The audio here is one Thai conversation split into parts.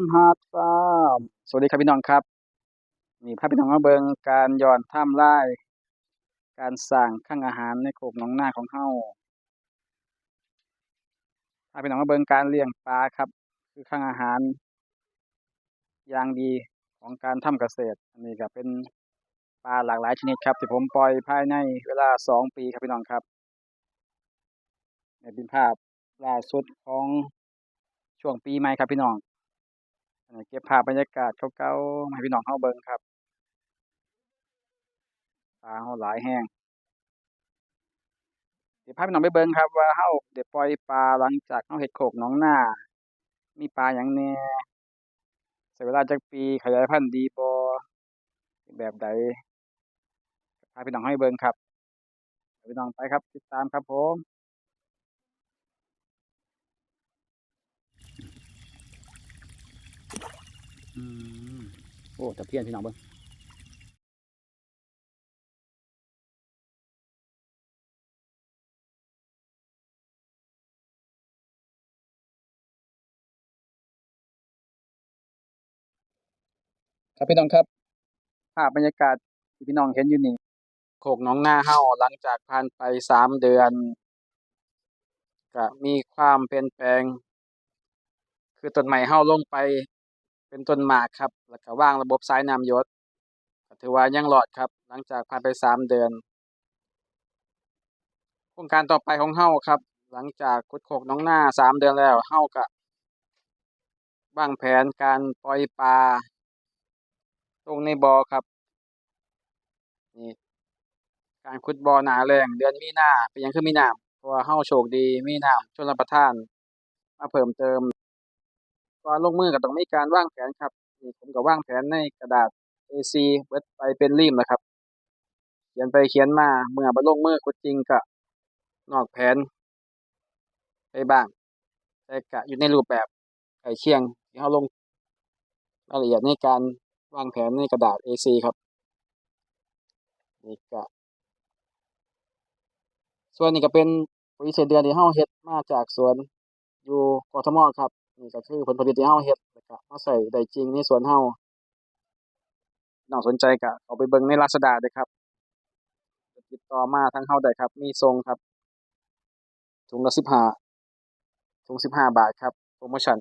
นฮาร์ดฟาร์มสวัสดีครับพี่น้องครับนี่พาพี่น้องมาเบิงการย้อนไทม์ไลน์การสร้างข้างอาหารในโขกหนองหน้าของเฮาพาพี่น้องมาเบิงการเลี้ยงปลาครับ คือข้างอาหารอย่างดีของการทำเกษตรอันนี้ก็เป็นปลาหลากหลายชนิดครับ ที่ผมปล่อยภายในเวลาสองปีครับพี่น้องครับนี่เป็นภาพล่าสุดของช่วงปีใหม่ครับพี่น้อง เก็บภาพบรรยากาศเก่าๆให้พี่น้องเฮาเบิ่งครับปลาเฮาหลายแห้งเดี๋ยวพาพี่น้องไปเบิ่งครับ ว่าเฮาได้ปล่อยปลาหลังจากเฮาเฮ็ดโขกหนองหน้า มีปลาหยังแน่ใช้เวลาจักปีขยายพันธุ์ดีบ่แบบใดพาพี่น้องให้เบิ่งครับพี่น้องไปครับ ติดตามครับผม อืม โอ้ตะเพียนพี่น้องเบิ่งครับพี่น้องครับภาพบรรยากาศที่พี่น้องเห็นอยู่นี่โขกหน้องนาเฮาหลังจากผ่านไปสามเดือนก็มีความเปลี่ยนแปลง คือต้นไม้เฮาลงไป เป็นต้นหมากครับ แล้วก็วางระบบสายน้ำยศถือว่ายังรอดครับ หลังจากผ่านไปสามเดือนโครงการต่อไปของเฮาครับ หลังจากขุดโขกน้องหน้าสามเดือนแล้วเฮาก็วางแผนการปล่อยปลาลงในบ่อครับนี่การขุดบ่อหนาแล้งเดือนมีนาเป็นยังคือมีน้ำเพราะว่าเฮาโชคดีมีน้ำชลประทาน มาเพิ่มเติม ก่อนลงมือก็ต้องมีการวางแผนครับนี่ผมก็วางแผนในกระดาษ A4 เบิดไปเป็นริมแล้วครับ เขียนไปเขียนมาเมื่อบ่ลงมือขุดจริงก็นอกแผน ไปบ้างแต่ก็อยู่ในรูปแบบใกล้เคียงที่เฮาลงรายละเอียดในการวางแผนในกระดาษ A4 ครับนี่ก็ส่วนนี้ก็เป็นปุ๋ยเศษเดือนที่เฮาเฮ็ดมาจากสวนอยู่กทมครับ นี่ก็คือผลผลิตที่เฮาเฮ็ดแล้วก็มาใส่ได้จริงในสวนเฮาน้องสนใจก็เอาไปเบิ่งใน Lazada เด้ครับ ติดต่อมาทางเฮาได้ครับ มีส่งครับ ถุงละ15ถุง15บาทครับ โปรโมชั่น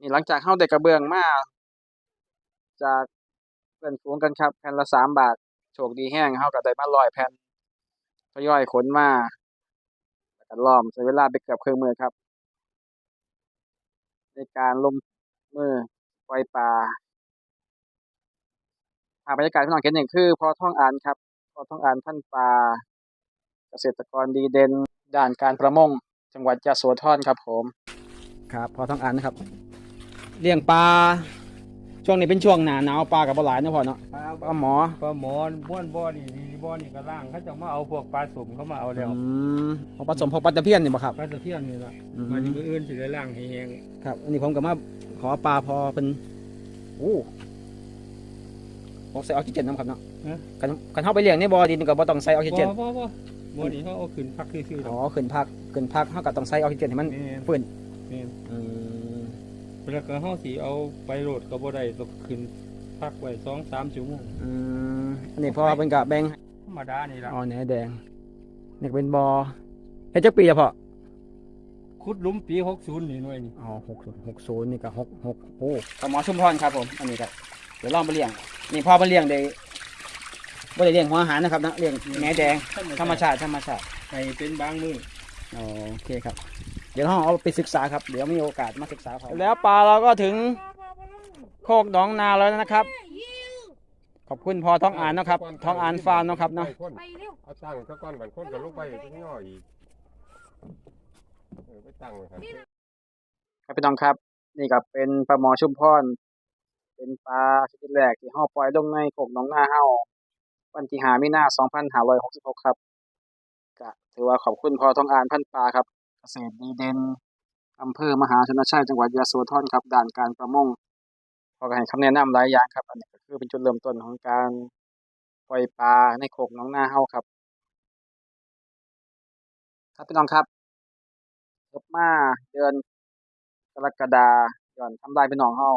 นี่หลังจากเฮาได้กระเบื้องมาจากเพื่อนฝูงกันครับ แผ่นละ3บาท โชคดีแรงเฮาก็ได้มา100แผ่นทยอยขนมา แล้วก็ล้อมใช้เวลาไปเกือบครึ่งมือครับ ในการลงมือปล่อยปลาภาพบรรยากาศที่น้องเห็นนี่คือพอท้องอ่านครับ พอท้องอ่านพันปลาเกษตรกรดีเด่นด้านการประมงจังหวัดยะโสธรครับผม ครับ พอท้องอ่านนะครับ เลี้ยงปลา ช่วงนี้เป็นช่วงหนาหนาวปลากับปลาหลายเนาะพ่อเนาะครับปลาหมอปลาหมอนบ้วนบ่อนี่นี่บ่อนี่ก็ล่างเขาจะมาเอาพวกปลาสมเขามาเอาแล้วอืมพอผสมพอปลาตะเพียนนี่บ่ครับปลาตะเพียนนี่ล่ะอืมมันนี่มืออื่นสิได้ล่างให้แห้งครับ อันนี้ผมก็มาขอปลาพอเป็นโอ้ผมใส่ออกซิเจนน้ำครับเนาะกันกันเข้าไปเลี้ยงในบ่อดินก็บ่ต้องใส่ออกซิเจนบ่บ่บ่บ่อนี่เขาเอาขึ้นพักซื่อๆดอ๋ออกขึ้นพักขึ้นพักเฮาก็ต้องใส่ออกซิเจนให้มันแม่นฟื้นแม่นอืม แล้วก็เฮาสิเอาไปโหลดก็บ่ได้ต้องขึ้นพักไว้2-3ชั่วโมงอืมอันนี้พอเป็นกะแบ่งธรรมดานี่ล่ะอ๋อเนี่ยแดงนี่ก็เป็นบ่อเฮ็ดจักปีอะพ่อขุดหลุมปี60นี่หน่วยนี่อ๋อหกศูนย์หกศูนย์นี่ก็หกหกโอ้ปลาหมอชุมพรครับผม อันนี้ก็เดี๋ยวลองไปเลี้ยง นี่พอไปเลี้ยงได้บ่ได้เลี้ยงหัวอาหารนะครับนะเลี้ยงแหนแดงธรรมชาติธรรมชาติให้เป็นบางมื้ออ๋อโอเคครับ เดี๋ยวเราเอาไปศึกษาครับ เดี๋ยวมีโอกาสมาศึกษาครับแล้วปลาเราก็ถึงโคกหนองนาแล้วนะครับ ขอบคุณพอท้องอ่านเนาะครับท้องอ่านฟาร์มเนาะครับเนาะไปเร็วเอาตั้งซะก่อนบัดคนก็ลงไปถึงย่ออีกเออไปตั้งไว้ครับครับพี่น้องครับ นี่ก็เป็นปลาหมอชุมพรเป็นปลาชนิดแรกที่เฮาปล่อยลงในโขกหนองนาเฮาวันที่5มีนา2566ครับก็ถือว่าขอบคุณพอทองอ่านพันปลาครับ เกษตรดีเด่นอำเภอมหาชนชัยจังหวัดยะโสธรครับด้านการประมงพอก็ให้คำแนะนำหลายอย่างครับ อันนี้ก็คือเป็นจุดเริ่มต้นของการปล่อยปลาในโขกหนองหน้าเฮาครับ ครับพี่น้องครับจบมาเดือนกรกฎาย้อนทำลายพี่น้องเฮา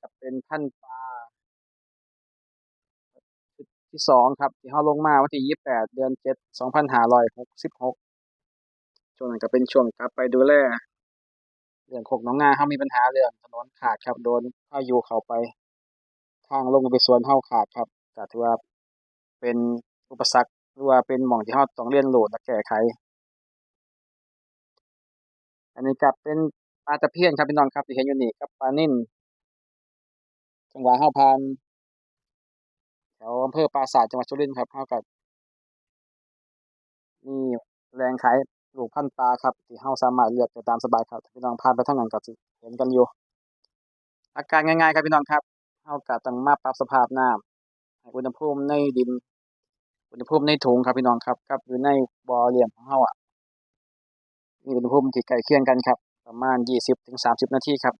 กับเป็นพันปลาที่สองครับ ที่เฮาลงมาวันที่ยี่แปดเดือนเจ็ดสองพันห้าร้อยหกสิบหก ช่วงนั้นก็เป็นช่วงกลับไปดูแลเรื่องโคกน้องนาเฮามีปัญหาเรื่องถนนขาดครับโดนพายุเข้าไป ทางลงไปสวนเฮาขาดครับก็ถือว่าเป็นอุปสรรคหรือว่าเป็นหม่องที่เฮาต้องเรียนรู้และแก้ไข อันนี้ก็เป็นปลาตะเพียนครับพี่น้องครับที่เห็นอยู่นี่กับปลานิ่นจังหวะเฮาผ่านแถวอำเภอปราสาทจังหวัดสุรินทร์ครับเฮาก็มีแหล่งขาย ลูกพันธุ์ปลาครับที่เฮาสามารถเลือกได้ตามสบายครับพี่น้องผ่านไปทางนั้นก็สิเห็นกันอยู่อาการง่ายๆครับพี่น้องครับเฮาก็ต้องมาปรับสภาพน้ำให้อุณหภูมิในดิน อุณหภูมิในถุงครับพี่น้องครับกับอยู่ในบ่อเลี้ยงของเฮาอะมีอุณหภูมิที่ใกล้เคียงกันครับ ประมาณ20ถึง30นาทีครับ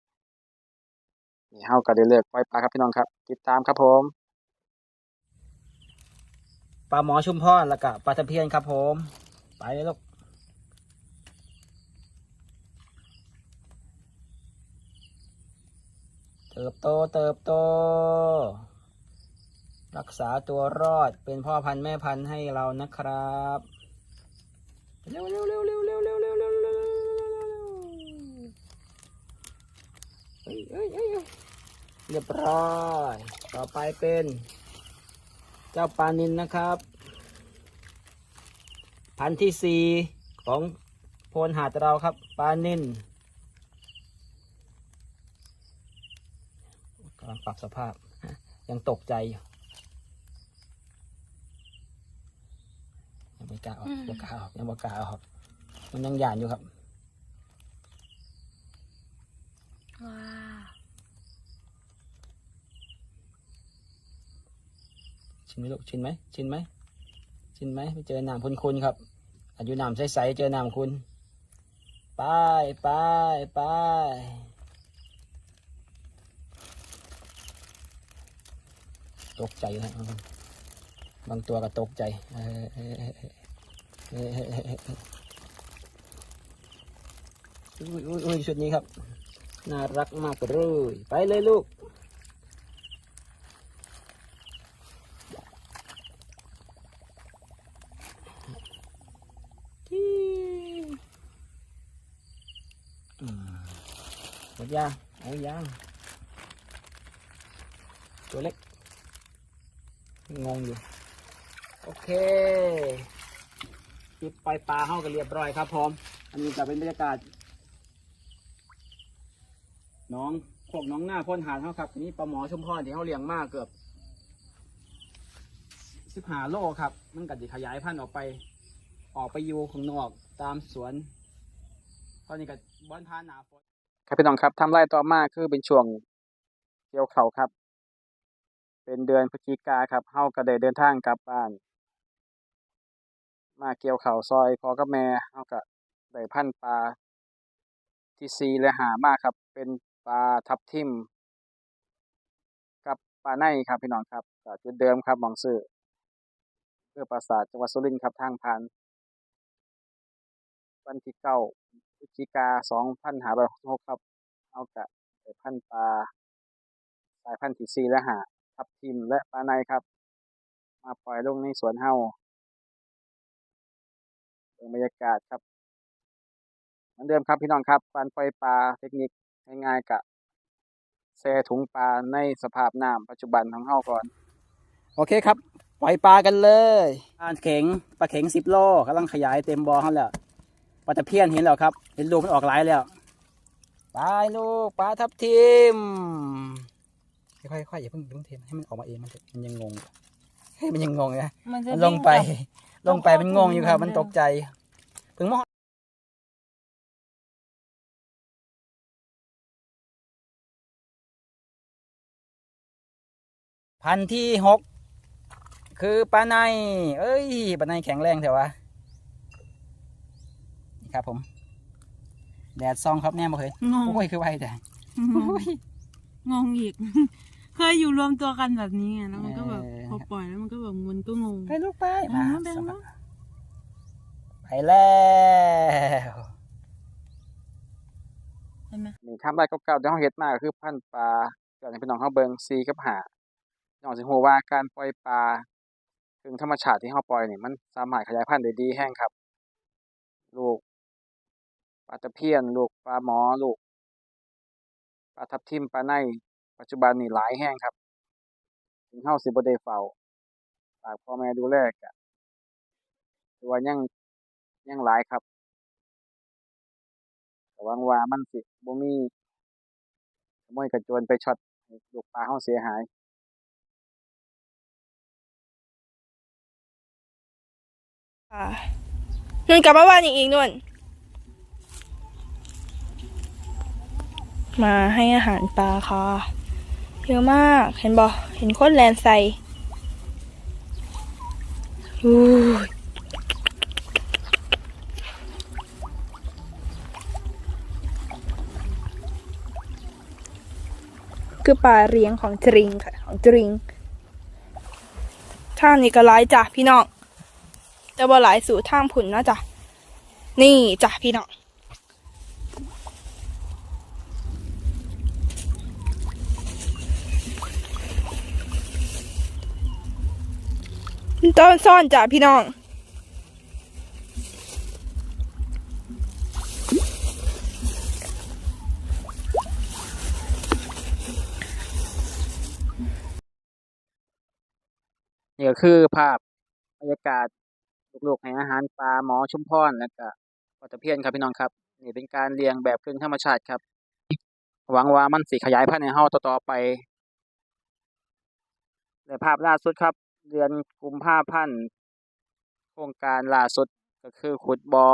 นี่เฮาก็ได้เลิกปล่อยปลาครับพี่น้องครับ ติดตามครับผมปลาหมอชุมพรแล้วก็ปลาตะเพียนครับผม ไปเลยลูก เติบโตเติบโต รักษาตัวรอดเป็นพ่อพันธุ์แม่พันธุ์ให้เรานะครับเร็วเร็วเร็วเร็วเร็วเร็วเร็วเร็วเร็วเฮ้ยเฮ้ยเฮ้ยเฮ้ยเรียบร้อยต่อไปเป็น เจ้าปลานินนะครับ พันที่สี่ของโพนหาดเราครับปลานินกำลัง ปรับสภาพ ยังตกใจอยู่ยังไม่กล้าออกยังกล้าออกยังไม่กล้าออกมันยังหยานอยู่ครับว้าวชินไหมลูกชินไหมชินไหมชินไหมไปเจอน้ำคุณคุณครับอายุน้ำใสๆเจอน้ำคุณไปไปไป ตกใจนะบางตัวก็ตกใจอุ้ยอุ้ยอุ้ยชุดนี้ครับ น่ารักมากเลยไปเลยลูกที่อืมหมดยางเอายางตัวเล็ก งงอยู่ โอเคปิดปล่อยปลาเข้ากันเรียบร้อยครับพร้อม อันนี้จะเป็นบรรยากาศน้องพวกน้องหน้าพ่นหาดเขาครับอันนี้ปลาหมอชุมพรที่เขาเลี้ยงมากเกือบสิบหาโลครับ มันก็จะขยายพันธุ์ออกไป ออกไปอยู่ข้างนอกตามสวนตอนนี้ก็บ้านพานหนาฝนครับพี่น้องครับทำไรต่อมาคือเป็นช่วงเกี่ยวเขาครับ เป็นเดือนพฤศจิกาครับเฮาก็ได้เดินทางกลับบ้าน มาเกี่ยวเขาซอยพอกับแม่เฮาก็ได้พันธ์ปลาที่ซีและหามากครับ เป็นปลาทับทิมกับปลาในครับพี่น้องครับจุดเดิมครับมองซื้อเพื่อปราสาทจังหวัดสุรินทร์ครับทางผ่านวันที่เก้าพฤศจิกาสองพันห้าร้อยหกครับเอากะไปพันธ์ปลาสายพันธุ์ที่สี่และหา ทับทิมและปลาในครับ มาปล่อยลงในสวนเฮาเรื่องบรรยากาศครับเหมือนเดิมครับพี่น้องครับการปล่อยปลาเทคนิคง่ายๆกะแช่ถุงปลาในสภาพน้ำปัจจุบันของเฮาก่อน โอเคครับ ปล่อยปลากันเลยปลาเข็งปลาเข็งสิบโลกำลังขยายเต็มบ่อเขาแล้วปลาตะเพียนเห็นแล้วครับ เห็นลูกมันออกหลายแล้ว ปลาลูกปลาทับทิม ค่อยๆค่อยๆอย่าเพิ่งเพิ่งเทให้มันออกมาเองมันจะมันยังงงอยู่ให้มันยังงงอยู่นะมันจะมันลงไปวิ่กลงไปมันงงอยู่ครับ มันตกใจเพิ่งมองพันธุ์ที่หกคือปลาใน เอ้ยปลาในแข็งแรงเถอะวะนี่ครับ ผม แดดซองครับแน่บ่เคยงงโอ้ยคือไวแต่งงอีก เคยอยู่รวมตัวกันแบบนี้ไงแล้วมันก็แบบเออพอปล่อยแล้วมันก็แบบมันก็งงไปลูกไปมามาแบงค์เนอะไปแล้วเห็นไหมนี่ทำได้เก่าๆที่เฮาเฮ็ดมาก็คือพันธุ์ปลาอยากให้พี่น้องเฮาเบิ่ง4กับ5พี่น้องสิฮู้ว่าการปล่อยปลาซึ่งธรรมชาติที่เฮาปล่อยนี่มันสามารถขยายพันธุ์ได้ดีแรงครับ ลูกปลาตะเพียน ลูกปลาหมอ ลูกปลาทับทิมปลาใน ปัจจุบันนี่หลายแรงครับ ถึงเฮาสิบ่ได้เฝ้าฝากพ่อแม่ดูแลก็ถือว่ายังยังหลายครับก็หวังว่ามันสิบ่มีขโมยกระโจนไปช็อตลูกปลาเฮาเสียหายนุ่นกลับมาบ้านอีกอีกนุ่น มาให้อาหารปลาค่ะ เยอะมาก เห็นบ่เห็นโคนแลนใสอู้คือปลาเลี้ยงของจริงค่ะ ของจริงท่างนี้ก็ร้ายจ้ะพี่น้องแต่บ่หลายสู่ท่างผุนนะจ้ะนี่จ้ะพี่น้อง ต้นซ่อนจ้ะพี่น้อง นี่ก็คือภาพบรรยากาศลูกๆให้อาหารปลาหมอชุมพรแล้วก็ปลาตะเพียนครับพี่น้องครับ นี่เป็นการเลี้ยงแบบครึ่งธรรมชาติครับ หวังว่ามันสิขยายพันธุ์ให้เฮาต่อๆไปและภาพล่าสุดครับ เดือนกุมภาพันธ์โครงการล่าสุดก็คือขุดบ่อ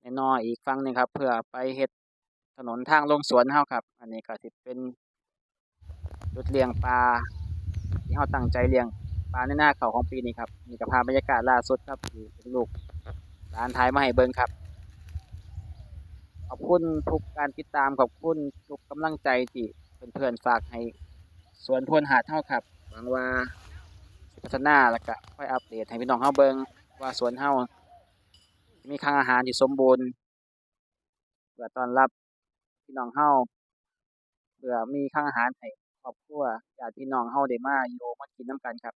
ในนออีกฝั่งนึงครับ เพื่อไปเฮ็ดถนนทางลงสวนเฮาครับ อันนี้ก็สิเป็นจุดเลี้ยงปลาที่เฮาตั้งใจเลี้ยงปลาในหน้าเขาของปีนี้ครับนี่ก็ภาพบรรยากาศล่าสุดครับที่ลูกร้านท้ายมาให้เบิ่งครับขอบคุณทุกการติดตามขอบคุณทุกกำลังใจที่เพื่อนๆฝากให้สวนพลหาดเฮาครับหวังว่า พัฒนาแล้วก็ค่อยอัปเดตให้พี่น้องเฮาเบิ่งว่าสวนเฮามีคลังอาหารที่สมบูรณ์เพื่อต้อนรับพี่น้องเฮาเพื่อมีคลังอาหารให้ครอบครัวญาติพี่น้องเฮาได้มาอยู่มากินน้ำกันครับ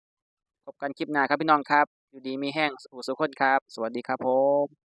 พบกันคลิปหน้าครับพี่น้องครับ อยู่ดีมีแห้งสุขสุขคนครับ สวัสดีครับผม